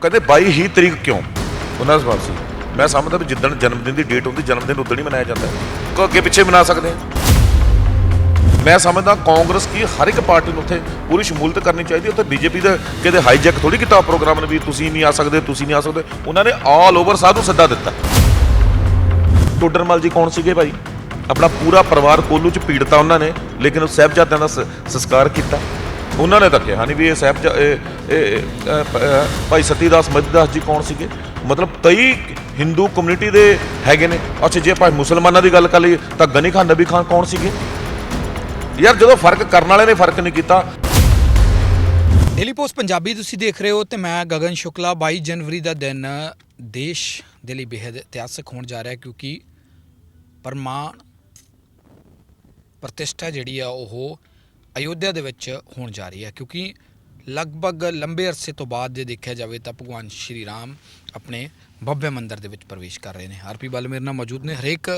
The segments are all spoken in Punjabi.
ਕਹਿੰਦੇ 22 ਹੀ ਤਰੀਕ ਕਿਉਂ? ਉਹਨਾਂ ਦਾ ਸਵਾਲ ਸੀ। ਮੈਂ ਸਮਝਦਾ ਵੀ ਜਿੱਦਣ ਜਨਮ ਦਿਨ ਦੀ ਡੇਟ ਹੁੰਦੀ ਜਨਮ ਦਿਨ ਉਦੋਂ ਹੀ ਮਨਾਇਆ ਜਾਂਦਾ ਹੈ। ਕੋ ਅੱਗੇ ਪਿੱਛੇ ਮਨਾ ਸਕਦੇ ਹਾਂ? ਮੈਂ ਸਮਝਦਾ ਕਾਂਗਰਸ ਕੀ ਹਰ ਇੱਕ ਪਾਰਟੀ ਨੂੰ ਉੱਥੇ ਪੂਰੀ ਸ਼ਮੂਲੀਅਤ ਕਰਨੀ ਚਾਹੀਦੀ ਹੈ। ਉੱਥੇ ਬੀਜੇਪੀ ਦਾ ਕਿਤੇ ਹਾਈਜੈਕ ਥੋੜੀ ਕੀਤਾ ਪ੍ਰੋਗਰਾਮ ਨੇ ਵੀ ਤੁਸੀਂ ਨਹੀਂ ਆ ਸਕਦੇ, ਤੁਸੀਂ ਨਹੀਂ ਆ ਸਕਦੇ। ਉਹਨਾਂ ਨੇ ਆਲ ਓਵਰ ਸਾਧੂ ਸੱਦਾ ਦਿੱਤਾ। ਟੋਡਰਮਲ ਜੀ ਕੌਣ ਸੀਗੇ ਭਾਈ? ਆਪਣਾ ਪੂਰਾ ਪਰਿਵਾਰ ਕੋਲੂ ਚ ਪੀੜਤਾ ਉਹਨਾਂ ਨੇ, ਲੇਕਿਨ ਉਹ ਸਾਹਿਬਜ਼ਾਦਿਆਂ ਦਾ ਸ- ਸੰਸਕਾਰ ਕੀਤਾ। ਉਹਨਾਂ ਨੇ ਤਾਂ ਕਿਹਾ ਨਹੀਂ ਵੀ ਇਹ ਸਾਹਿਬ ਭਾਈ ਸਤੀਦਾਸ ਮਜਦਾਸ ਜੀ ਕੌਣ ਸੀਗੇ? ਮਤਲਬ ਕਈ ਹਿੰਦੂ ਕਮਿਊਨਿਟੀ ਦੇ ਹੈਗੇ ਨੇ। ਅੱਛਾ, ਜੇ ਭਾਈ ਮੁਸਲਮਾਨਾਂ ਦੀ ਗੱਲ ਕਰ ਲਈਏ, ਤਾਂ ਗਨੀ ਖਾਨ, ਨਬੀ ਖਾਨ ਕੌਣ ਸੀਗੇ? ਯਾਰ, ਜਦੋਂ ਫ਼ਰਕ ਕਰਨ ਵਾਲੇ ਨੇ ਫ਼ਰਕ ਨਹੀਂ ਕੀਤਾ। ਡੇਲੀ ਪੋਸਟ ਪੰਜਾਬੀ ਤੁਸੀਂ ਦੇਖ ਰਹੇ ਹੋ ਤੇ ਮੈਂ ਗਗਨ ਸ਼ੁਕਲਾ 22 ਜਨਵਰੀ ਦਾ ਦਿਨ, ਦੇਸ਼ ਦੇ ਲਈ ਬੇहद ਇਤਿਹਾਸਕ ਹੋਣ ਜਾ ਰਿਹਾ ਕਿਉਂਕਿ ਪਰਮਾਨ ਪ੍ਰਤਿਸ਼ਠਾ ਜਿਹੜੀ ਆ, ਉਹ ਅਯੋਧਿਆ ਦੇ ਵਿੱਚ ਹੋਣ ਜਾ ਰਹੀ ਹੈ ਕਿਉਂਕਿ ਲਗਭਗ ਲੰਬੇ ਅਰਸੇ ਤੋਂ ਬਾਅਦ ਜੇ ਦੇਖਿਆ ਜਾਵੇ ਤਾਂ ਭਗਵਾਨ ਸ਼੍ਰੀ ਰਾਮ ਆਪਣੇ ਭਵਯ ਮੰਦਿਰ ਦੇ ਵਿੱਚ ਪ੍ਰਵੇਸ਼ ਕਰ ਰਹੇ ਨੇ ਆਰਪੀ ਬਲ ਮੇਰੇ ਨਾਲ ਮੌਜੂਦ ਨੇ ਹਰੇਕ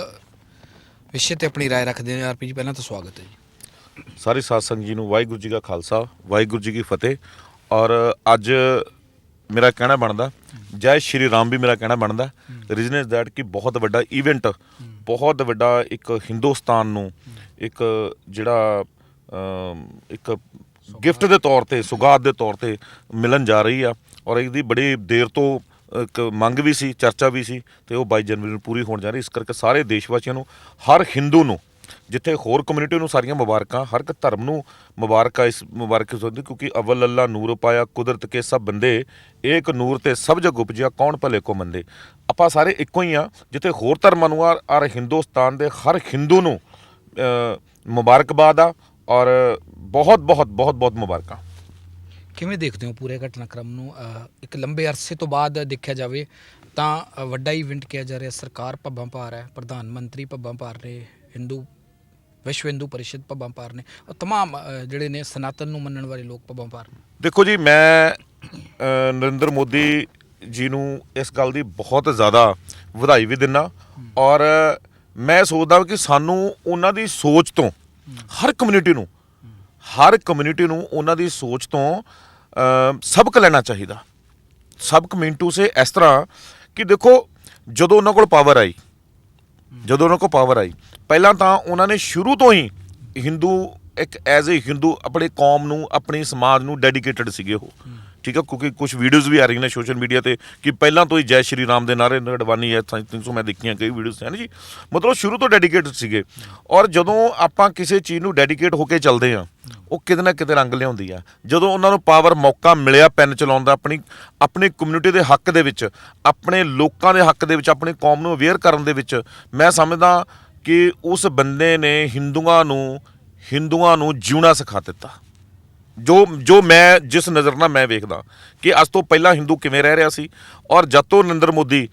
ਵਿਸ਼ੇ ਤੇ ਆਪਣੀ رائے ਰੱਖਦੇ ਨੇ ਆਰਪੀ ਜੀ ਪਹਿਲਾਂ ਤਾਂ ਸਵਾਗਤ ਹੈ ਜੀ ਸਾਰੀ ਸਾਧ ਸੰਗਤ ਜੀ ਨੂੰ ਵਾਹਿਗੁਰੂ ਜੀ ਕਾ ਖਾਲਸਾ ਵਾਹਿਗੁਰੂ ਜੀ ਕੀ ਫਤਿਹ ਔਰ ਅੱਜ ਮੇਰਾ ਕਹਿਣਾ ਬਣਦਾ ਜੈ ਸ਼੍ਰੀ ਰਾਮ ਵੀ ਮੇਰਾ ਕਹਿਣਾ ਬਣਦਾ ਰੀਜ਼ਨ ਇਜ਼ ਦੈਟ ਕਿ ਬਹੁਤ ਵੱਡਾ ਇਵੈਂਟ ਬਹੁਤ ਵੱਡਾ ਇੱਕ ਹਿੰਦੁਸਤਾਨ ਨੂੰ ਇੱਕ ਜਿਹੜਾ ਅਮ, ਇੱਕ ਗਿਫਟ ਦੇ ਤੌਰ ਤੇ, ਸੁਗਾਤ ਦੇ ਤੌਰ ਤੇ ਮਿਲਣ ਜਾ ਰਹੀ ਆ। ਔਰ ਇਹਦੀ ਬੜੀ ਦੇਰ ਤੋਂ ਇੱਕ ਮੰਗ ਵੀ ਸੀ, ਚਰਚਾ ਵੀ ਸੀ ਤੇ ਉਹ 22 ਜਨਵਰੀ ਨੂੰ ਪੂਰੀ ਹੋਣ ਜਾ ਰਹੀ। ਇਸ ਕਰਕੇ ਸਾਰੇ ਦੇਸ਼ ਵਾਸੀਆਂ ਨੂੰ, ਹਰ ਹਿੰਦੂ ਨੂੰ, ਜਿੱਥੇ ਹੋਰ ਕਮਿਊਨਿਟੀ ਨੂੰ ਸਾਰੀਆਂ ਮੁਬਾਰਕਾਂ, ਹਰ ਇੱਕ ਧਰਮ ਨੂੰ ਮੁਬਾਰਕਾਂ ਇਸ ਮੁਬਾਰਕ ਹੁੰਦੀ ਕਿਉਂਕਿ ਅਵਲ ਅੱਲਾ, ਨੂਰ ਪਾਇਆ, ਕੁਦਰਤ ਕੇ ਸਭ ਬੰਦੇ, ਏਕ ਨੂਰ ਤੇ ਸਭ ਜਗ ਉਪਜਿਆ, ਕੌਣ ਭਲੇ ਕੋ ਮੰਦੇ? ਆਪਾਂ ਸਾਰੇ ਇੱਕੋ ਹੀ ਆ, ਜਿੱਥੇ ਹੋਰ ਧਰਮਾਂ ਨੂੰ ਆ ਔਰ ਹਿੰਦੁਸਤਾਨ ਦੇ ਹਰ ਹਿੰਦੂ ਨੂੰ ਮੁਬਾਰਕਬਾਦ ਆ ਔਰ ਬਹੁਤ ਬਹੁਤ ਬਹੁਤ ਬਹੁਤ ਮੁਬਾਰਕਾਂ ਕਿਵੇਂ ਦੇਖਦੇ ਹੋ ਪੂਰੇ ਘਟਨਾਕ੍ਰਮ ਨੂੰ ਅਹ, ਇੱਕ ਲੰਬੇ ਅਰਸੇ ਤੋਂ ਬਾਅਦ ਦੇਖਿਆ ਜਾਵੇ ਤਾਂ ਅਹ, ਵੱਡਾ ਇਵੈਂਟ ਕਿਹਾ ਜਾ ਰਿਹਾ ਸਰਕਾਰ ਭੱਬਾਂ ਪਾ ਰਿਹਾ ਹੈ, ਪ੍ਰਧਾਨ ਮੰਤਰੀ ਭੱਬਾਂ ਪਾ ਰਹੇ ਹਿੰਦੂ ਵਿਸ਼ਵ ਹਿੰਦੂ ਪਰਿਸ਼ਦ ਭੱਬਾਂ ਪਾ ਰਹੇ ਨੇ ਉਹ तमाम ਅਹ, ਜਿਹੜੇ ਨੇ ਸਨਾਤਨ ਨੂੰ ਮੰਨਣ ਵਾਲੇ ਲੋਕ ਭੱਬਾਂ ਪਾ ਰਹੇ ਨੇ ਦੇਖੋ ਜੀ ਮੈਂ ਅ, ਨਰਿੰਦਰ ਮੋਦੀ ਜੀ ਨੂੰ ਇਸ ਗੱਲ ਦੀ ਬਹੁਤ ਜ਼ਿਆਦਾ ਵਧਾਈ ਵੀ ਦਿੰਨਾ ਔਰ ਮੈਂ ਸੋਚਦਾ ਕਿ ਸਾਨੂੰ ਉਹਨਾਂ ਦੀ ਸੋਚ ਤੋਂ ਹਰ ਕਮਿਊਨਿਟੀ ਨੂੰ, ਹਰ ਕਮਿਊਨਿਟੀ ਨੂੰ ਉਹਨਾਂ ਦੀ ਸੋਚ ਤੋਂ ਸਬਕ ਲੈਣਾ ਚਾਹੀਦਾ। ਸਬਕ ਮਿੰਟੂ ਸੇ ਇਸ ਤਰ੍ਹਾਂ ਕਿ ਦੇਖੋ, ਜਦੋਂ ਉਹਨਾਂ ਕੋਲ ਪਾਵਰ ਆਈ, ਜਦੋਂ ਉਹਨਾਂ ਕੋਲ ਪਾਵਰ ਆਈ, ਪਹਿਲਾਂ ਤਾਂ ਉਹਨਾਂ ਨੇ ਸ਼ੁਰੂ ਤੋਂ ਹੀ ਹਿੰਦੂ ਇੱਕ ਐਜ਼ ਅ ਹਿੰਦੂ ਆਪਣੇ ਕੌਮ ਨੂੰ, ਆਪਣੀ ਸਮਾਜ ਨੂੰ ਡੈਡੀਕੇਟਡ ਸੀਗੇ ਉਹ। ਠੀਕ ਹੈ ਕਿਉਂਕਿ ਕੁਝ ਵੀਡੀਓਜ਼ ਵੀ ਆ ਰਹੀਆਂ ਨੇ ਸੋਸ਼ਲ ਮੀਡੀਆ ਤੇ ਕਿ ਪਹਿਲਾਂ ਤੋਂ ਹੀ ਜੈ ਸ਼੍ਰੀ ਰਾਮ ਦੇ ਨਾਰੇ ਨੜਵਾਨੀ ਹੈ 300 ਮੈਂ ਦੇਖੀਆਂ ਕਈ ਵੀਡੀਓਜ਼ ਹਨ ਜੀ? ਮਤਲਬ ਸ਼ੁਰੂ ਤੋਂ ਡੈਡੀਕੇਟ ਸੀਗੇ। ਔਰ ਜਦੋਂ ਆਪਾਂ ਕਿਸੇ ਚੀਜ਼ ਨੂੰ ਡੈਡੀਕੇਟ ਹੋ ਕੇ ਚੱਲਦੇ ਆ ਉਹ ਕਿਤੇ ਨਾ ਕਿਤੇ ਰੰਗ ਲਿਆਉਂਦੀ ਆ। ਜਦੋਂ ਉਹਨਾਂ ਨੂੰ ਪਾਵਰ ਮੌਕਾ ਮਿਲਿਆ ਪੈਨ ਚਲਾਉਣ ਦਾ ਆਪਣੀ ਆਪਣੀ ਕਮਿਊਨਿਟੀ ਦੇ ਹੱਕ ਦੇ ਵਿੱਚ, ਆਪਣੇ ਲੋਕਾਂ ਦੇ ਹੱਕ ਦੇ ਵਿੱਚ, ਆਪਣੀ ਕੌਮ ਨੂੰ ਅਵੇਅਰ ਕਰਨ ਦੇ ਵਿੱਚ, ਮੈਂ ਸਮਝਦਾ ਕਿ ਉਸ ਬੰਦੇ ਨੇ ਹਿੰਦੂਆਂ ਨੂੰ ਹਿੰਦੂਆਂ ਨੂੰ ਜਿਉਣਾ ਸਿਖਾ ਦਿੱਤਾ। ਜੋ ਜੋ ਮੈਂ ਜਿਸ ਨਜ਼ਰ ਨਾਲ ਮੈਂ ਵੇਖਦਾ ਕਿ ਅੱਜ ਤੋਂ ਪਹਿਲਾਂ ਹਿੰਦੂ ਕਿਵੇਂ ਰਹਿ ਰਿਹਾ ਸੀ ਔਰ ਜਦ ਤੋਂ ਨਰਿੰਦਰ ਮੋਦੀ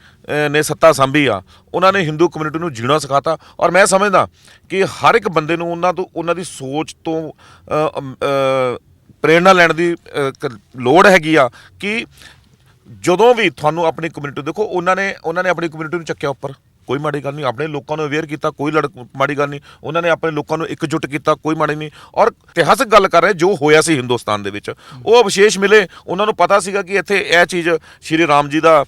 ਨੇ ਸੱਤਾ ਸੰਭੀ ਆ ਉਹਨਾਂ ਨੇ ਹਿੰਦੂ ਕਮਿਊਨਿਟੀ ਨੂੰ ਜੀਣਾ ਸਿਖਾਤਾ ਔਰ ਮੈਂ ਸਮਝਦਾ ਕਿ ਹਰ ਇੱਕ ਬੰਦੇ ਨੂੰ ਉਹਨਾਂ ਤੋਂ ਉਹਨਾਂ ਦੀ ਸੋਚ ਤੋਂ ਅਹ, ਪ੍ਰੇਰਣਾ ਲੈਣ ਦੀ ਲੋੜ ਹੈਗੀ ਆ ਕਿ ਜਦੋਂ ਵੀ ਤੁਹਾਨੂੰ ਆਪਣੀ ਕਮਿਊਨਿਟੀ ਦੇਖੋ ਉਹਨਾਂ ਨੇ ਉਹਨਾਂ ਨੇ ਆਪਣੀ ਕਮਿਊਨਿਟੀ ਨੂੰ ਚੱਕਿਆ ਉੱਪਰ। ਕੋਈ ਮਾੜੀ ਗੱਲ ਨਹੀਂ, ਆਪਣੇ ਲੋਕਾਂ ਨੂੰ ਅਵੇਅਰ ਕੀਤਾ, ਕੋਈ ਲੜ, ਮਾੜੀ ਗੱਲ ਨਹੀਂ। ਉਹਨਾਂ ਨੇ ਆਪਣੇ ਲੋਕਾਂ ਨੂੰ ਇਕਜੁੱਟ ਕੀਤਾ, ਕੋਈ ਮਾੜੀ ਨਹੀਂ। ਔਰ ਇਤਿਹਾਸਕ ਗੱਲ ਕਰ ਰਹੇ, ਜੋ ਹੋਇਆ ਸੀ ਹਿੰਦੁਸਤਾਨ ਦੇ ਵਿੱਚ, ਉਹ ਵਿਸ਼ੇਸ਼ ਮਿਲੇ। ਉਹਨਾਂ ਨੂੰ ਪਤਾ ਸੀਗਾ ਕਿ ਇੱਥੇ ਇਹ ਚੀਜ਼ ਸ਼੍ਰੀ ਰਾਮ ਜੀ ਦਾ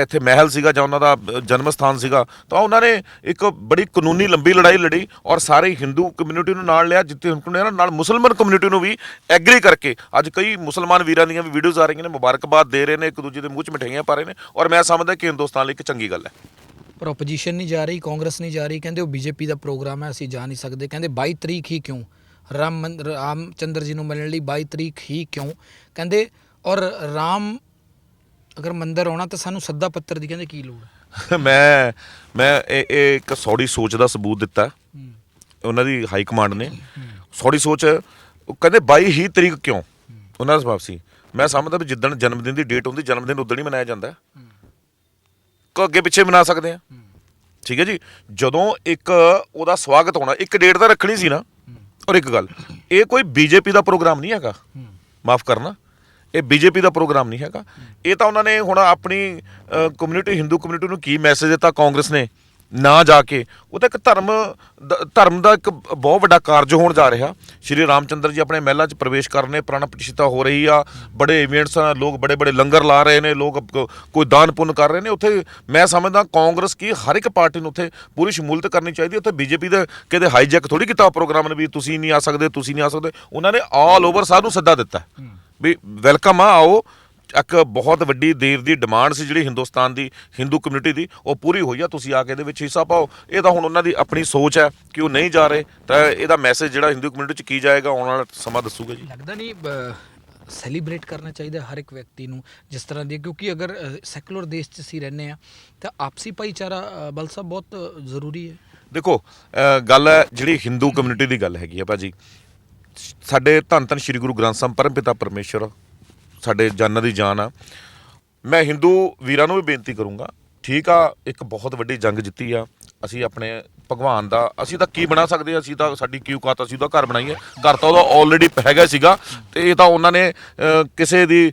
ਇੱਥੇ ਮਹਿਲ ਸੀਗਾ ਜਾਂ ਉਹਨਾਂ ਦਾ ਜਨਮ ਸਥਾਨ ਸੀਗਾ। ਤਾਂ ਉਹਨਾਂ ਨੇ ਇੱਕ ਬੜੀ ਕਾਨੂੰਨੀ ਲੰਬੀ ਲੜਾਈ ਲੜੀ ਔਰ ਸਾਰੇ ਹਿੰਦੂ ਕਮਿਊਨਿਟੀ ਨੂੰ ਨਾਲ ਲਿਆ, ਜਿੱਥੇ ਉਹਨਾਂ ਨਾਲ ਮੁਸਲਮਾਨ ਕਮਿਊਨਿਟੀ ਨੂੰ ਵੀ ਐਗਰੀ ਕਰਕੇ, ਅੱਜ ਕਈ ਮੁਸਲਮਾਨ ਵੀਰਾਂ ਦੀਆਂ ਵੀ ਵੀਡੀਓਜ਼ ਆ ਰਹੀਆਂ ਨੇ, ਮੁਬਾਰਕਬਾਦ ਦੇ ਰਹੇ ਨੇ, ਇੱਕ ਦੂਜੇ ਦੇ ਮੂੰਹ 'ਚ ਮਠਿਆਈਆਂ ਪਾ ਰਹੇ ਨੇ। ਔਰ ਮੈਂ ਸਮਝਦਾ ਕਿ ਹਿੰਦੁਸਤਾਨ ਲਈ ਇੱਕ ਚੰਗੀ ਗੱਲ ਹੈ। ਪਰ ਆਪੋਜੀਸ਼ਨ ਨਹੀਂ ਜਾ ਰਹੀ ਕਾਂਗਰਸ ਨਹੀਂ ਜਾ ਰਹੀ ਕਹਿੰਦੇ ਉਹ ਬੀਜੇਪੀ ਦਾ ਪ੍ਰੋਗਰਾਮ ਹੈ ਅਸੀਂ ਜਾ ਨਹੀਂ ਸਕਦੇ। ਕਹਿੰਦੇ 22 ਤਰੀਕ ਹੀ ਕਿਉਂ? ਰਾਮ ਰਾਮ ਚੰਦਰ ਜੀ ਨੂੰ ਮਿਲਣ ਲਈ 22 ਤਰੀਕ ਹੀ ਕਿਉਂ? ਕਹਿੰਦੇ ਔਰ ਰਾਮ ਅਗਰ ਮੰਦਰ ਆਉਣਾ ਤਾਂ ਸਾਨੂੰ ਸੱਦਾ ਪੱਤਰ ਦੀ ਕਹਿੰਦੇ ਕੀ ਲੋੜ ਮੈਂ ਮੈਂ ਇਹ ਇੱਕ ਸੌੜੀ ਸੋਚ ਦਾ ਸਬੂਤ ਦਿੱਤਾ। ਉਹਨਾਂ ਦੀ ਹਾਈ ਕਮਾਂਡ ਨੇ। ਸੌੜੀ ਸੋਚ ਉਹ ਕਹਿੰਦੇ 22 ਹੀ ਤਰੀਕ ਕਿਉਂ? ਉਹਨਾਂ ਦਾ ਜਵਾਬ ਸੀ। ਮੈਂ ਸਮਝਦਾ ਵੀ ਜਿੱਦਣ ਜਨਮ ਦਿਨ ਦੀ ਡੇਟ ਹੁੰਦੀ ਜਨਮ ਦਿਨ ਉਦੋਂ ਹੀ ਮਨਾਇਆ ਜਾਂਦਾ। ਕੋ ਅੱਗੇ ਪਿੱਛੇ ਮਨਾ ਸਕਦੇ ਆ। ਠੀਕ ਹੈ ਜੀ? ਜਦੋਂ ਇੱਕ ਉਹਦਾ ਸਵਾਗਤ ਹੋਣਾ ਇੱਕ ਡੇਟ ਤਾਂ ਰੱਖਣੀ ਸੀ ਨਾ। ਔਰ ਇੱਕ ਗੱਲ ਇਹ ਕੋਈ ਬੀਜੇਪੀ ਦਾ ਪ੍ਰੋਗਰਾਮ ਨਹੀਂ ਹੈਗਾ। ਮਾਫ ਕਰਨਾ। ਇਹ ਬੀਜੇਪੀ ਦਾ ਪ੍ਰੋਗਰਾਮ ਨਹੀਂ ਹੈਗਾ। ਇਹ ਤਾਂ ਉਹਨਾਂ ਨੇ ਹੁਣ ਆਪਣੀ ਕਮਿਊਨਿਟੀ ਹਿੰਦੂ ਕਮਿਊਨਿਟੀ ਨੂੰ ਕੀ ਮੈਸੇਜ ਦਿੱਤਾ ਕਾਂਗਰਸ ਨੇ? ਨਾ ਜਾ ਕੇ। ਉਹ ਤਾਂ ਇੱਕ ਧਰਮ ਧਰਮ ਦਾ ਇੱਕ ਬਹੁਤ ਵੱਡਾ ਕਾਰਜ ਹੋਣ ਜਾ ਰਿਹਾ। ਸ਼੍ਰੀ ਰਾਮਚੰਦਰ ਜੀ ਆਪਣੇ ਮਹਿਲਾਂ 'ਚ ਪ੍ਰਵੇਸ਼ ਕਰਨੇ ਪ੍ਰਾਣ ਪ੍ਰਤਿਸ਼ਠਾ ਹੋ ਰਹੀ ਆ। ਬੜੇ ਇਵੈਂਟਸ ਆ ਲੋਕ ਬੜੇ ਬੜੇ ਲੰਗਰ ਲਾ ਰਹੇ ਨੇ ਲੋਕ ਕੋਈ ਦਾਨ ਪੁੰਨ ਕਰ ਰਹੇ ਨੇ। ਉੱਥੇ ਮੈਂ ਸਮਝਦਾ ਕਾਂਗਰਸ ਕੀ ਹਰ ਇੱਕ ਪਾਰਟੀ ਨੂੰ ਉੱਥੇ ਪੂਰੀ ਸ਼ਮੂਲੀਅਤ ਕਰਨੀ ਚਾਹੀਦੀ ਉੱਥੇ ਬੀਜੇਪੀ ਦੇ ਕਿਤੇ ਹਾਈਜੈਕ ਥੋੜੀ ਕੀਤਾ ਪ੍ਰੋਗਰਾਮ ਨੇ ਵੀ ਤੁਸੀਂ ਨਹੀਂ ਆ ਸਕਦੇ ਤੁਸੀਂ ਨਹੀਂ ਆ ਸਕਦੇ। ਉਹਨਾਂ ਨੇ ਆਲ ਓਵਰ ਸਭ ਨੂੰ ਸੱਦਾ ਦਿੱਤਾ। ਵੀ ਵੈਲਕਮ ਆ ਆਓ। ਇੱਕ ਬਹੁਤ ਵੱਡੀ ਦੇਰ ਦੀ ਡਿਮਾਂਡ ਸੀ ਜਿਹੜੀ ਹਿੰਦੁਸਤਾਨ ਦੀ ਹਿੰਦੂ ਕਮਿਊਨਿਟੀ ਦੀ ਉਹ ਪੂਰੀ ਹੋਈ ਆ। ਤੁਸੀਂ ਆ ਕੇ ਇਹਦੇ ਵਿੱਚ ਹਿੱਸਾ ਪਾਓ। ਇਹ ਤਾਂ ਹੁਣ ਉਹਨਾਂ ਦੀ ਆਪਣੀ ਸੋਚ ਹੈ ਕਿ ਉਹ ਨਹੀਂ ਜਾ ਰਹੇ। ਤਾਂ ਇਹਦਾ ਮੈਸੇਜ ਜਿਹੜਾ ਹਿੰਦੂ ਕਮਿਊਨਿਟੀ 'ਚ ਕੀ ਜਾਏਗਾ ਆਉਣ ਵਾਲਾ ਸਮਾਂ ਦੱਸੂਗਾ ਜੀ। ਲੱਗਦਾ ਨਹੀਂ ਸੈਲੀਬ੍ਰੇਟ ਕਰਨਾ ਚਾਹੀਦਾ ਹਰ ਇੱਕ ਵਿਅਕਤੀ ਨੂੰ ਜਿਸ ਤਰ੍ਹਾਂ ਦੀ ਕਿਉਂਕਿ ਅਗਰ ਸੈਕੂਲਰ ਦੇਸ਼ 'ਚ ਅਸੀਂ ਰਹਿੰਦੇ ਆ ਤਾਂ ਆਪਸੀ ਭਾਈਚਾਰਾ ਬਲ ਸਾਹਿਬ ਬਹੁਤ ਜ਼ਰੂਰੀ ਹੈ। ਦੇਖੋ ਗੱਲ ਹੈ ਜਿਹੜੀ ਹਿੰਦੂ ਕਮਿਊਨਿਟੀ ਦੀ ਗੱਲ ਹੈਗੀ ਆ ਭਾਜੀ। ਸਾਡੇ ਧੰਨ ਧੰਨ ਸ੍ਰੀ ਗੁਰੂ ਗ੍ਰੰਥ ਸਾਹਿਬ ਪਰਮਪਿਤਾ ਪਰਮੇਸ਼ਰ ਸਾਡੇ ਜਾਨਾਂ ਦੀ ਜਾਨ ਆ। ਮੈਂ ਹਿੰਦੂ ਵੀਰਾਂ ਨੂੰ ਵੀ ਬੇਨਤੀ ਕਰੂੰਗਾ, ਠੀਕ ਆ, ਇੱਕ ਬਹੁਤ ਵੱਡੀ ਜੰਗ ਜਿੱਤੀ ਆ, ਅਸੀਂ ਆਪਣੇ ਭਗਵਾਨ ਦਾ, ਅਸੀਂ ਤਾਂ ਕੀ ਬਣਾ ਸਕਦੇ ਆ? ਅਸੀਂ ਤਾਂ ਸਾਡੀ ਕੀ ਔਕਾਤ ਅਸੀਂ ਉਹਦਾ ਘਰ ਬਣਾਈਏ। ਘਰ ਤਾਂ ਉਹਦਾ ਆਲਰੇਡੀ ਹੈਗਾ ਸੀਗਾ, ਤੇ ਇਹ ਤਾਂ ਉਹਨਾਂ ਨੇ ਕਿਸੇ ਦੀ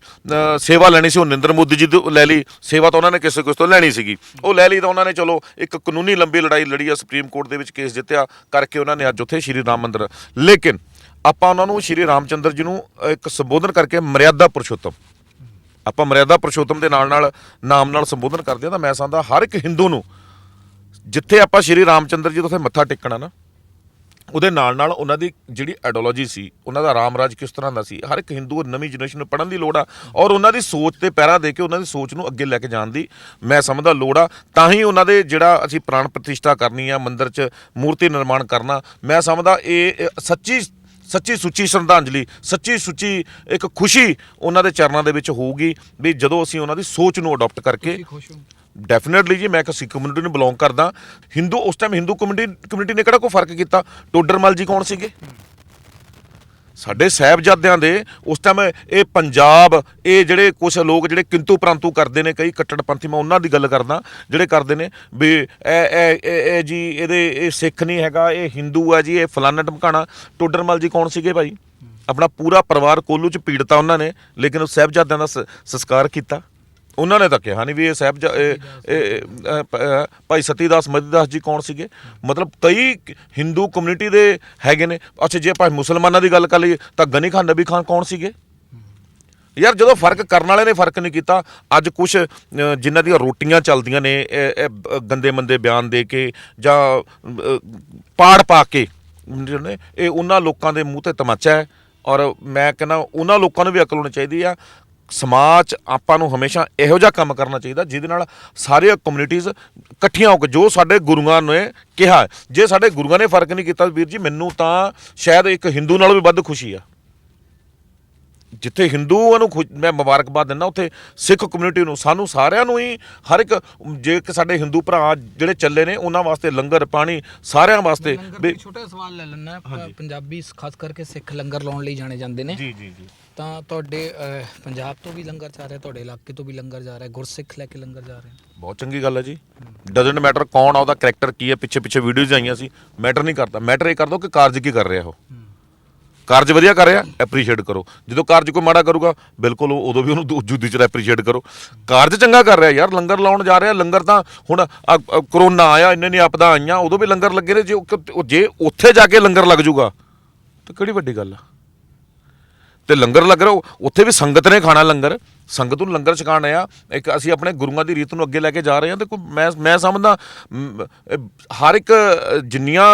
ਸੇਵਾ ਲੈਣੀ ਸੀ, ਉਹ ਨਰਿੰਦਰ ਮੋਦੀ ਜੀ ਤੋਂ ਲੈ ਲਈ। ਸੇਵਾ ਤਾਂ ਉਹਨਾਂ ਨੇ ਕਿਸੇ ਕਿਸ ਤੋਂ ਲੈਣੀ ਸੀਗੀ। ਉਹ ਲੈ ਲਈ ਤਾਂ ਉਹਨਾਂ ਨੇ, ਚਲੋ, ਇੱਕ ਕਾਨੂੰਨੀ ਲੰਬੀ ਲੜਾਈ ਲੜੀ ਆ ਸੁਪਰੀਮ ਕੋਰਟ ਦੇ ਵਿੱਚ ਕੇਸ ਜਿੱਤਿਆ, ਕਰਕੇ ਉਹਨਾਂ ਨੇ ਅੱਜ ਉੱਥੇ ਸ਼੍ਰੀ ਰਾਮ ਮੰਦਿਰ। ਲੇਕਿਨ ਆਪਾਂ ਉਹਨਾਂ ਨੂੰ ਸ਼੍ਰੀ ਰਾਮਚੰਦਰ ਜੀ ਨੂੰ ਇੱਕ ਸੰਬੋਧਨ ਕਰਕੇ ਮਰਿਆਦਾ ਪੁਰਸ਼ੋਤਮ। ਆਪਾਂ ਮਰਿਆਦਾ ਪੁਰਸ਼ੋਤਮ ਦੇ ਨਾਲ ਨਾਲ ਨਾਮ ਨਾਲ ਸੰਬੋਧਨ ਕਰਦੇ ਆ ਤਾਂ ਮੈਂ ਸਮਝਦਾ ਹਰ ਇੱਕ ਹਿੰਦੂ ਨੂੰ, ਜਿੱਥੇ ਆਪਾਂ ਸ਼੍ਰੀ ਰਾਮਚੰਦਰ ਜੀ ਤੋਂ ਉੱਥੇ ਮੱਥਾ ਟੇਕਣਾ ਨਾ, ਉਹਦੇ ਨਾਲ ਨਾਲ ਉਹਨਾਂ ਦੀ ਜਿਹੜੀ ਆਈਡੀਓਲੋਜੀ ਸੀ, ਉਹਨਾਂ ਦਾ ਰਾਮ ਰਾਜ ਕਿਸ ਤਰ੍ਹਾਂ ਦਾ ਸੀ, ਹਰ ਇੱਕ ਹਿੰਦੂ ਨਵੀਂ ਜਨਰੇਸ਼ਨ ਨੂੰ ਪੜ੍ਹਨ ਦੀ ਲੋੜ ਆ ਔਰ ਉਹਨਾਂ ਦੀ ਸੋਚ ਤੇ ਪਹਿਰਾ ਦੇ ਕੇ ਉਹਨਾਂ ਦੀ ਸੋਚ ਨੂੰ ਅੱਗੇ ਲੈ ਕੇ ਜਾਣ ਦੀ ਮੈਂ ਸਮਝਦਾ ਲੋੜ ਆ, ਤਾਂ ਹੀ ਉਹਨਾਂ ਦੇ ਜਿਹੜਾ ਅਸੀਂ ਪ੍ਰਾਣ ਪ੍ਰਤਿਸ਼ਠਾ ਕਰਨੀ ਆ, ਮੰਦਿਰ 'ਚ ਮੂਰਤੀ ਨਿਰਮਾਣ ਕਰਨਾ, ਮੈਂ ਸਮਝਦਾ ਇਹ ਸੱਚੀ ਸੱਚੀ ਸੁੱਚੀ ਸ਼ਰਧਾਂਜਲੀ ਸੱਚੀ ਸੁੱਚੀ ਇੱਕ ਖੁਸ਼ੀ ਉਹਨਾਂ ਦੇ ਚਰਨਾਂ ਦੇ ਵਿੱਚ ਹੋਊਗੀ ਵੀ ਜਦੋਂ ਅਸੀਂ ਉਹਨਾਂ ਦੀ ਸੋਚ ਨੂੰ ਅਡਾਪਟ ਕਰਕੇ ਖੁਸ਼ ਹੋ? ਡੈਫੀਨਿਟਲੀ ਜੀ ਮੈਂ ਇੱਕ ਸਿੱਖ ਕਮਿਊਨਿਟੀ ਨੂੰ ਬਿਲੋਂਗ ਕਰਦਾ। ਹਿੰਦੂ ਉਸ ਟਾਈਮ ਹਿੰਦੂ ਕਮਿਊਨਿਟੀ ਕਮਿਊਨਿਟੀ ਨੇ ਕਿਹੜਾ ਕੋਈ ਫ਼ਰਕ ਕੀਤਾ? ਟੋਡਰਮਲ ਜੀ ਕੌਣ ਸੀਗੇ? ਸਾਡੇ ਸਾਹਿਬਜ਼ਾਦਿਆਂ ਦੇ ਉਸ ਟਾਈਮ ਇਹ ਪੰਜਾਬ, ਇਹ ਜਿਹੜੇ ਕੁਝ ਲੋਕ ਜਿਹੜੇ ਕਿੰਤੂ ਪ੍ਰੰਤੂ ਕਰਦੇ ਨੇ, ਕਈ ਕੱਟੜਪੰਥੀ ਮੈਂ ਉਹਨਾਂ ਦੀ ਗੱਲ ਕਰਦਾ, ਜਿਹੜੇ ਕਰਦੇ ਨੇ ਵੀ ਇਹ ਇਹ ਜੀ ਇਹਦੇ, ਇਹ ਸਿੱਖ ਨਹੀਂ ਹੈਗਾ, ਇਹ ਹਿੰਦੂ ਹੈ ਜੀ, ਇਹ ਫਲਾਨਾ ਢਮਕਾਣਾ। ਟੋਡਰਮਲ ਜੀ ਕੌਣ ਸੀਗੇ ਭਾਈ? ਆਪਣਾ ਪੂਰਾ ਪਰਿਵਾਰ ਕੋਲੂ ਚ ਪੀੜਤਾ ਉਹਨਾਂ ਨੇ, ਲੇਕਿਨ ਉਹ ਸਾਹਿਬਜ਼ਾਦਿਆਂ ਦਾ ਸ- ਸੰਸਕਾਰ ਕੀਤਾ। ਉਹਨਾਂ ਨੇ ਤਾਂ ਕਿਹਾ ਨਹੀਂ ਵੀ ਇਹ ਸਾਹਿਬ ਭਾਈ ਸਤੀਦਾਸ ਮਦੀਦਾਸ ਜੀ ਕੌਣ ਸੀਗੇ? ਮਤਲਬ ਕਈ ਹਿੰਦੂ ਕਮਿਊਨਿਟੀ ਦੇ ਹੈਗੇ ਨੇ। ਅੱਛਾ, ਜੇ ਆਪਾਂ ਮੁਸਲਮਾਨਾਂ ਦੀ ਗੱਲ ਕਰ ਲਈਏ, ਤਾਂ ਗਨੀ ਖਾਨ, ਨਬੀ ਖਾਨ ਕੌਣ ਸੀਗੇ? ਯਾਰ, ਜਦੋਂ ਫ਼ਰਕ ਕਰਨ ਵਾਲੇ ਨੇ ਫ਼ਰਕ ਨਹੀਂ ਕੀਤਾ, ਅੱਜ ਕੁਝ ਜਿਨ੍ਹਾਂ ਦੀਆਂ ਰੋਟੀਆਂ ਚੱਲਦੀਆਂ ਨੇ ਗੰਦੇ ਮੰਦੇ ਬਿਆਨ ਦੇ ਕੇ ਜਾਂ ਪਾੜ ਪਾ ਕੇ ਇਹ ਉਹਨਾਂ ਲੋਕਾਂ ਦੇ ਮੂੰਹ ਤੇ ਤਮਾਚਾ ਹੈ। ਔਰ ਮੈਂ ਕਹਿੰਦਾ, ਉਹਨਾਂ ਲੋਕਾਂ ਨੂੰ ਵੀ ਅਕਲ ਹੋਣੀ ਚਾਹੀਦੀ ਆ। ਸਮਾਜ 'ਚ ਆਪਾਂ ਨੂੰ ਹਮੇਸ਼ਾ ਇਹੋ ਜਿਹਾ ਕੰਮ ਕਰਨਾ ਚਾਹੀਦਾ, ਜਿਹਦੇ ਨਾਲ ਸਾਰੇ ਕਮਿਊਨਿਟੀਜ਼ ਇਕੱਠੀਆਂ ਹੋ ਕੇ, ਜੋ ਸਾਡੇ ਗੁਰੂਆਂ ਨੇ ਕਿਹਾ, ਜੇ ਸਾਡੇ ਗੁਰੂਆਂ ਨੇ ਫ਼ਰਕ ਨਹੀਂ ਕੀਤਾ ਵੀਰ ਜੀ, ਮੈਨੂੰ ਤਾਂ ਸ਼ਾਇਦ ਇੱਕ ਹਿੰਦੂ ਨਾਲੋਂ ਵੀ ਵੱਧ ਖੁਸ਼ੀ ਆ। ਜਿੱਥੇ ਹਿੰਦੂਆਂ ਨੂੰ ਮੈਂ ਮੁਬਾਰਕਬਾਦ ਦਿੰਦਾ ਉੱਥੇ ਸਿੱਖ ਕਮਿਊਨਿਟੀ ਨੂੰ ਸਾਨੂੰ ਸਾਰਿਆਂ ਨੂੰ ਹੀ ਹਰ ਇੱਕ ਜੇ ਕਿ ਸਾਡੇ ਹਿੰਦੂ ਭਰਾ ਜਿਹੜੇ ਚੱਲੇ ਨੇ ਉਹਨਾਂ ਵਾਸਤੇ ਲੰਗਰ ਪਾਣੀ ਸਾਰਿਆਂ ਵਾਸਤੇ ਛੋਟਾ ਸਵਾਲ ਲੈ ਲੈਣਾ ਪੰਜਾਬੀ ਖਾਸ ਕਰਕੇ ਸਿੱਖ ਲੰਗਰ ਲਾਉਣ ਲਈ ਜਾਣੇ ਜਾਂਦੇ ਨੇ। ਜੀ ਜੀ ਜੀ। ਤਾਂ ਤੁਹਾਡੇ ਪੰਜਾਬ ਤੋਂ ਵੀ ਲੰਗਰ ਜਾ ਰਿਹਾ ਤੁਹਾਡੇ ਇਲਾਕੇ ਤੋਂ ਵੀ ਲੰਗਰ ਜਾ ਰਿਹਾ ਗੁਰਸਿੱਖ ਲੈ ਕੇ ਲੰਗਰ ਜਾ ਰਹੇ ਬਹੁਤ ਚੰਗੀ ਗੱਲ ਹੈ ਜੀ। ਡਸਨਟ ਮੈਟਰ ਕੌਣ ਆ ਉਹਦਾ ਕੈਰੈਕਟਰ ਕੀ ਹੈ ਪਿੱਛੇ ਪਿੱਛੇ ਵੀਡੀਓਜ਼ ਆਈਆਂ ਸੀ। ਮੈਟਰ ਨਹੀਂ ਕਰਦਾ। ਮੈਟਰ ਇਹ ਕਰਦਾ ਕਿ ਕਾਰਜ ਕੀ ਕਰ ਰਿਹਾ ਉਹ। ਕਾਰਜ ਵਧੀਆ ਕਰ ਰਿਹਾ ਐਪਰੀਸ਼ੀਏਟ ਕਰੋ। ਜਦੋਂ ਕਾਰਜ ਕੋਈ ਮਾੜਾ ਕਰੂਗਾ, ਬਿਲਕੁਲ ਉਹ- ਉਦੋਂ ਵੀ ਉਹਨੂੰ ਦੂ- ਜੁੱਦੀ ਚ ਐਪਰੀਸ਼ੀਏਟ ਕਰੋ। ਕਾਰਜ ਚੰਗਾ ਕਰ ਰਿਹਾ ਯਾਰ, ਲੰਗਰ ਲਾਉਣ ਜਾ ਰਿਹਾ, ਲੰਗਰ ਤਾਂ ਹੁਣ ਆ- ਆ ਕਰੋਨਾ ਆਇਆ, ਇੰਨੇ ਨਹੀਂ ਆਪਦਾ ਆਈਆਂ, ਉਦੋਂ ਵੀ ਲੰਗਰ ਲੱਗੇ ਨੇ ਜੇ ਉਹ ਉਹ ਜੇ ਉੱਥੇ ਜਾ ਕੇ ਲੰਗਰ ਲੱਗ ਜੂਗਾ, ਤਾਂ ਕਿਹੜੀ ਵੱਡੀ ਗੱਲ ਆ? ਤੇ ਲੰਗਰ ਲੱਗ ਰਿਹਾ ਉੱਥੇ ਵੀ ਸੰਗਤ ਨੇ ਖਾਣਾ ਲੰਗਰ। ਸੰਗਤ ਨੂੰ ਲੰਗਰ ਛਕਾਣਾ ਆ। ਇੱਕ ਅਸੀਂ ਆਪਣੇ ਗੁਰੂਆਂ ਦੀ ਰੀਤ ਨੂੰ ਅੱਗੇ ਲੈ ਕੇ ਜਾ ਰਹੇ ਹਾਂ ਤੇ ਕੋਈ ਮੈਂ ਮੈਂ ਸਮਝਦਾ ਹਰ ਇੱਕ ਜਿੰਨੀਆਂ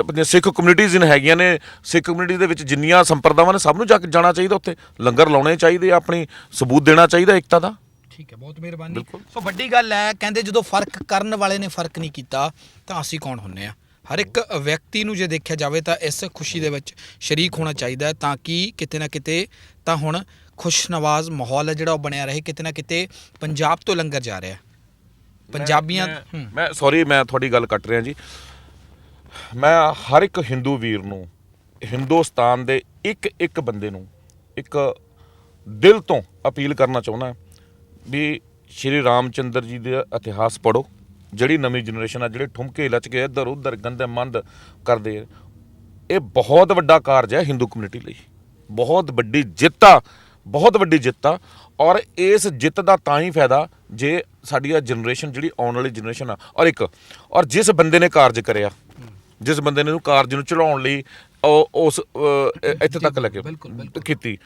ਆਪਣੀਆਂ ਸਿੱਖ ਕਮਿਊਨਿਟੀਆਂ ਹੈਗੀਆਂ ਨੇ ਸਿੱਖ ਕਮਿਊਨਿਟੀ ਦੇ ਵਿੱਚ ਜਿੰਨੀਆਂ ਸੰਪਰਦਾਵਾਂ ਨੇ ਸਭ ਨੂੰ ਜਾ ਕੇ ਜਾਣਾ ਚਾਹੀਦਾ ਉੱਥੇ। ਲੰਗਰ ਲਾਉਣੇ ਚਾਹੀਦੇ ਆਪਣੀ ਸਬੂਤ ਦੇਣਾ ਚਾਹੀਦਾ ਏਕਤਾ ਦਾ। ਠੀਕ ਹੈ ਬਹੁਤ ਮਿਹਰਬਾਨੀ। ਸੋ ਵੱਡੀ ਗੱਲ ਹੈ ਕਹਿੰਦੇ ਜਦੋਂ ਫ਼ਰਕ ਕਰਨ ਵਾਲੇ ਨੇ ਫ਼ਰਕ ਨਹੀਂ ਕੀਤਾ ਤਾਂ ਅਸੀਂ ਕੌਣ ਹੁੰਨੇ ਆ? ਹਰ ਇੱਕ ਵਿਅਕਤੀ ਨੂੰ ਜੇ ਦੇਖਿਆ ਜਾਵੇ ਤਾਂ ਇਸ ਖੁਸ਼ੀ ਦੇ ਵਿੱਚ ਸ਼ਰੀਕ ਹੋਣਾ ਚਾਹੀਦਾ ਹੈ ਤਾਂ ਕਿ ਕਿਤੇ ਨਾ ਕਿਤੇ ਤਾਂ ਹੁਣ ਖੁਸ਼ਨਵਾਜ਼ ਮਾਹੌਲ ਹੈ ਜਿਹੜਾ ਉਹ ਬਣਿਆ ਰਹੇ ਕਿਤੇ ਨਾ ਕਿਤੇ ਪੰਜਾਬ ਤੋਂ ਲੰਗਰ ਜਾ ਰਿਹਾ। ਪੰਜਾਬੀਆਂ ਮੈਂ ਸੌਰੀ ਮੈਂ ਤੁਹਾਡੀ ਗੱਲ ਕੱਟ ਰਿਹਾ ਜੀ। ਮੈਂ ਹਰ ਇੱਕ ਹਿੰਦੂ ਵੀਰ ਨੂੰ ਹਿੰਦੁਸਤਾਨ ਦੇ ਇੱਕ ਇੱਕ ਬੰਦੇ ਨੂੰ ਇੱਕ ਦਿਲ ਤੋਂ ਅਪੀਲ ਕਰਨਾ ਚਾਹੁੰਦਾ ਵੀ ਸ਼੍ਰੀ ਰਾਮਚੰਦਰ ਜੀ ਦਾ ਇਤਿਹਾਸ ਪੜੋ ਜਿਹੜੀ ਨਵੀਂ ਜਨਰੇਸ਼ਨ ਆ ਜਿਹੜੇ ਠੁਮਕੇ ਲਚ ਕੇ ਇੱਧਰ ਉੱਧਰ ਗੰਦੇ ਮੰਦ ਕਰਦੇ ਆ ਇਹ ਬਹੁਤ ਵੱਡਾ ਕਾਰਜ ਹੈ ਹਿੰਦੂ ਕਮਿਊਨਿਟੀ ਲਈ ਬਹੁਤ ਵੱਡੀ ਜਿੱਤ ਆ ਬਹੁਤ ਵੱਡੀ ਜਿੱਤ ਆ ਔਰ ਇਸ ਜਿੱਤ ਦਾ ਤਾਂ ਹੀ ਫਾਇਦਾ ਜੇ ਸਾਡੀ ਆ ਜਨਰੇਸ਼ਨ ਜਿਹੜੀ ਆਉਣ ਵਾਲੀ ਜਨਰੇਸ਼ਨ ਆ ਔਰ ਇੱਕ ਔਰ ਜਿਸ ਬੰਦੇ ਨੇ ਕਾਰਜ ਕਰਿਆ ਜਿਸ ਬੰਦੇ ਨੇ ਨੂੰ ਕਾਰਜ ਨੂੰ ਚਲਾਉਣ ਲਈ ਉਹ ਉਸ ਇੱਥੇ ਤੱਕ ਲੱਗੇ। ਕੀਤੀ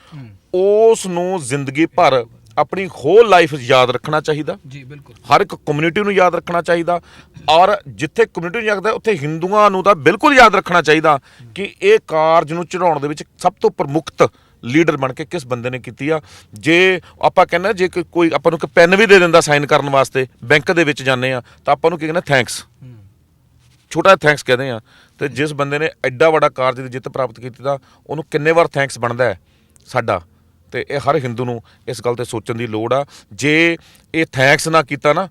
ਉਸ ਨੂੰ ਜ਼ਿੰਦਗੀ ਭਰ ਆਪਣੀ ਹੋਲ ਲਾਈਫ ਯਾਦ ਰੱਖਣਾ ਚਾਹੀਦਾ। ਜੀ ਬਿਲਕੁਲ। ਹਰ ਇੱਕ ਕਮਿਊਨਿਟੀ ਨੂੰ ਯਾਦ ਰੱਖਣਾ ਚਾਹੀਦਾ। ਔਰ ਜਿੱਥੇ ਕਮਿਊਨਿਟੀ ਨੂੰ ਯਾਦ ਹੈ ਉੱਥੇ ਹਿੰਦੂਆਂ ਨੂੰ ਤਾਂ ਬਿਲਕੁਲ ਯਾਦ ਰੱਖਣਾ ਚਾਹੀਦਾ ਕਿ ਇਹ ਕਾਰਜ ਨੂੰ ਚੜਾਉਣ ਦੇ ਵਿੱਚ ਸਭ ਤੋਂ ਪ੍ਰਮੁਖਤ ਲੀਡਰ ਬਣ ਕੇ ਕਿਸ ਬੰਦੇ ਨੇ ਕੀਤੀ ਆ। ਜੇ ਆਪਾਂ ਕਹਿੰਦੇ ਜੇ ਕੋਈ- ਆਪਾਂ ਨੂੰ ਇੱਕ ਪੈਨ ਵੀ ਦੇ ਦਿੰਦਾ ਸਾਈਨ ਕਰਨ ਵਾਸਤੇ ਬੈਂਕ ਦੇ ਵਿੱਚ ਜਾਂਦੇ ਆ ਤਾਂ ਆਪਾਂ ਨੂੰ ਕੀ ਕਹਿੰਦੇ ਥੈਂਕਸ ਛੋਟਾ ਥੈਂਕਸ ਕਹਦੇ ਆ। ਤੇ ਜਿਸ ਬੰਦੇ ਨੇ ਐਡਾ ਵੱਡਾ ਕਾਰਜ ਦੀ ਜਿੱਤ ਪ੍ਰਾਪਤ ਕੀਤੀ ਤਾਂ ਉਹਨੂੰ ਕਿੰਨੇ ਵਾਰ ਥੈਂਕਸ ਬਣਦਾ ਹੈ? ਸਾਡਾ। ਤੇ ਇਹ ਹਰ ਹਿੰਦੂ ਨੂੰ ਇਸ ਗੱਲ ਤੇ ਸੋਚਣ ਦੀ ਲੋੜ ਆ। ਜੇ ਇਹ ਥੈਂਕਸ ਨਾ ਕੀਤਾ ਨਾ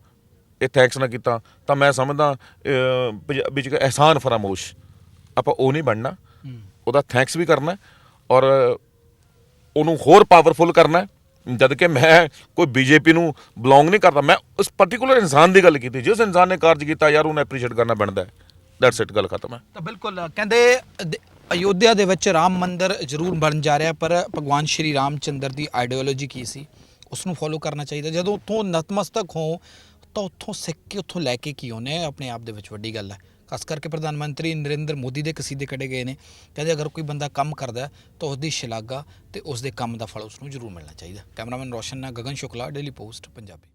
ਇਹ ਥੈਂਕਸ ਨਾ ਕੀਤਾ ਤਾਂ ਮੈਂ ਸਮਝਦਾ ਅਹ, ਪੰਜਾਬੀ ਚ ਅਹਿਸਾਨ ਫਰਾਮੋਸ਼। ਆਪਾਂ ਉਹ ਨਹੀਂ ਬਣਨਾ। ਉਹਦਾ ਥੈਂਕਸ ਵੀ ਕਰਨਾ ਔਰ ਉਹਨੂੰ ਹੋਰ ਪਾਵਰਫੁਲ ਕਰਨਾ। ਜਦ ਕਿ ਮੈਂ ਕੋਈ ਬੀਜੇਪੀ ਨੂੰ ਬਿਲੋਂਗ ਨਹੀਂ ਕਰਦਾ। ਮੈਂ ਉਸ ਪਾਰਟਿਕੂਲਰ ਇਨਸਾਨ ਦੀ ਗੱਲ ਕੀਤੀ। ਜਿਸ ਇਨਸਾਨ ਨੇ ਕਾਰਜ ਕੀਤਾ ਯਾਰ ਉਹਨੂੰ ਐਪਰੀਸ਼ੀਏਟ ਕਰਨਾ ਬਣਦਾ ਹੈ। ਦੈਟਸ ਇਟ ਗੱਲ ਖਤਮ ਹੈ। ਤਾਂ ਬਿਲਕੁਲ ਕਹਿੰਦੇ ਅਯੋਧਿਆ ਦੇ ਵਿੱਚ ਰਾਮ ਮੰਦਿਰ ਜ਼ਰੂਰ ਬਣ ਜਾ ਰਿਹਾ, ਪਰ ਭਗਵਾਨ ਸ਼੍ਰੀ ਰਾਮ ਚੰਦਰ ਦੀ ਆਈਡੀਓਲੋਜੀ ਕੀ ਸੀ? ਉਸ ਨੂੰ ਫੋਲੋ ਕਰਨਾ ਚਾਹੀਦਾ। ਜਦੋਂ ਉੱਥੋਂ ਨਤਮਸਤਕ ਹੋ, ਤਾਂ ਉੱਥੋਂ ਸਿੱਖ ਕੇ ਉੱਥੋਂ ਲੈ ਕੇ ਕੀ ਆਉਨੇ ਆਪਣੇ ਆਪ ਦੇ ਵਿੱਚ ਵੱਡੀ ਗੱਲ ਹੈ। ਖਾਸ ਕਰਕੇ ਪ੍ਰਧਾਨ ਮੰਤਰੀ ਨਰਿੰਦਰ ਮੋਦੀ ਦੇ ਕਸੀਦੇ ਕੱਢੇ ਗਏ ਨੇ। ਕਹਿੰਦੇ ਅਗਰ ਕੋਈ ਬੰਦਾ ਕੰਮ ਕਰਦਾ ਤਾਂ ਉਸ ਦੀ ਸ਼ਲਾਘਾ ਤੇ ਉਸ ਦੇ ਕੰਮ ਦਾ ਫਲ ਉਸ ਨੂੰ ਜ਼ਰੂਰ ਮਿਲਣਾ ਚਾਹੀਦਾ। ਕੈਮਰਾਮੈਨ ਰੋਸ਼ਨ ਨਾਲ ਗਗਨ ਸ਼ੁਕਲਾ ਡੇਲੀ ਪੋਸਟ ਪੰਜਾਬੀ।